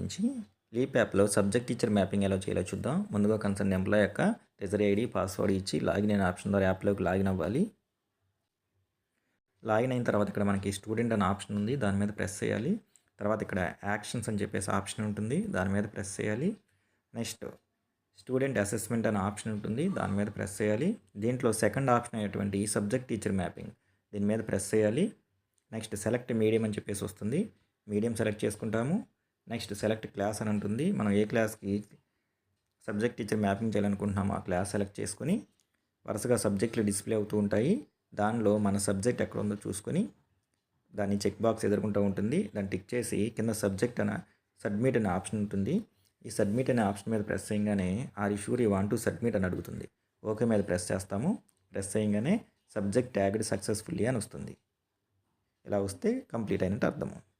నుంచి లీప్ యాప్లో subject teacher mapping ఎలా చేయాలో చూద్దాం. ముందుగా కన్సర్న్ ఎంప్లాయ్ యొక్క ట్రెజరీ ఐడి పాస్వర్డ్ ఇచ్చి లాగిన్ అయిన ఆప్షన్ ద్వారా యాప్లోకి లాగిన్ అవ్వాలి. లాగిన్ అయిన తర్వాత ఇక్కడ మనకి స్టూడెంట్ అనే ఆప్షన్ ఉంది దాని మీద ప్రెస్ చేయాలి. తర్వాత ఇక్కడ యాక్షన్స్ అని చెప్పేసి ఆప్షన్ ఉంటుంది దాని మీద ప్రెస్ చేయాలి. నెక్స్ట్ స్టూడెంట్ అసెస్మెంట్ అనే ఆప్షన్ ఉంటుంది దాని మీద ప్రెస్ చేయాలి. దీంట్లో సెకండ్ ఆప్షన్ అయినటువంటి సబ్జెక్ట్ టీచర్ మ్యాపింగ్ దీని మీద ప్రెస్ చేయాలి. నెక్స్ట్ సెలెక్ట్ మీడియం అని చెప్పేసి వస్తుంది. మీడియం సెలెక్ట్ చేసుకుంటాము. నెక్స్ట్ సెలెక్ట్ క్లాస్ అని ఉంటుంది. మనం ఏ క్లాస్కి సబ్జెక్ట్ టీచర్ మ్యాపింగ్ చేయాలనుకుంటున్నామో ఆ క్లాస్ సెలెక్ట్ చేసుకొని వరుసగా సబ్జెక్టులు డిస్ప్లే అవుతూ ఉంటాయి. దానిలో మన సబ్జెక్ట్ ఎక్కడ ఉందో చూసుకొని దాన్ని చెక్ బాక్స్ ఎదుర్కొంటూ ఉంటుంది. దాన్ని టిక్ చేసి కింద సబ్జెక్ట్ అన సబ్మిట్ అనే ఆప్షన్ ఉంటుంది. ఈ సబ్మిట్ అనే ఆప్షన్ మీద ప్రెస్ చేయగానే are you sure sure you want to submit అని అడుగుతుంది. ఓకే మీద ప్రెస్ చేస్తాము. ప్రెస్ చేయగానే సబ్జెక్ట్ ట్యాగ్డ్ సక్సెస్ఫుల్లీ అని వస్తుంది. ఇలా వస్తే కంప్లీట్ అయినట్టు అర్థము.